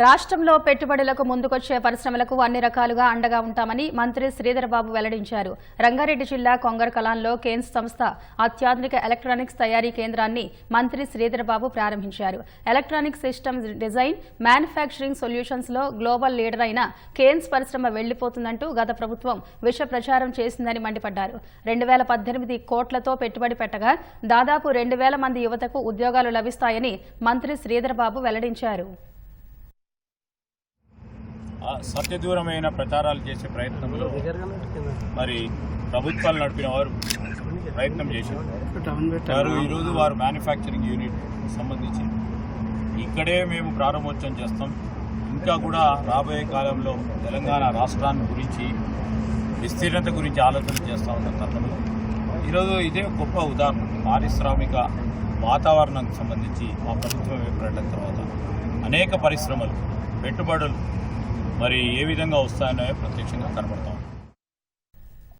రాష్ట్రంలో పెట్టుబడులకు ముందుకొచ్చే పరిశ్రమలకు అన్ని రకాలుగా అండగా ఉంటామని మంత్రి శ్రీధరబాబు వెల్లడించారు. రంగారెడ్డి జిల్లా కొంగర్ కలాన్లో కేన్స్ సంస్థ అత్యాధునిక ఎలక్ట్రానిక్స్ తయారీ కేంద్రాన్ని మంత్రి శ్రీధరబాబు ప్రారంభించారు. ఎలక్ట్రానిక్ సిస్టమ్స్ డిజైన్ మ్యానుఫ్యాక్చరింగ్ సొల్యూషన్స్లో గ్లోబల్ లీడర్ అయిన కేన్స్ పరిశ్రమ వెళ్ళిపోతుందంటూ గత ప్రభుత్వం విష ప్రచారం చేసిందని మండిపడ్డారు. రెండు వేల పద్దెనిమిది కోట్లతో పెట్టుబడి పెట్టగా దాదాపు రెండు వేల మంది యువతకు ఉద్యోగాలు లభిస్తాయని మంత్రి శ్రీధరబాబు వెల్లడించారు. సత్యదూరమైన ప్రచారాలు చేసే ప్రయత్నంలో మరి ప్రభుత్వాలు నడిపిన వారు ప్రయత్నం చేశారు. వారు ఈరోజు వారు మ్యానుఫ్యాక్చరింగ్ యూనిట్ సంబంధించి ఇక్కడే మేము ప్రారంభోత్సవం చేస్తాం. ఇంకా కూడా రాబోయే కాలంలో తెలంగాణ రాష్ట్రాన్ని గురించి విస్తీర్ణత గురించి ఆలోచన చేస్తూ ఉన్న తరుణంలో ఈరోజు ఇదే గొప్ప ఉదాహరణ. పారిశ్రామిక వాతావరణానికి సంబంధించి మా ప్రభుత్వం ఏర్పడిన తర్వాత అనేక పరిశ్రమలు పెట్టుబడులు మరి ఏ విధంగా వస్తాయనే ప్రత్యక్షంగా కనబడతాం.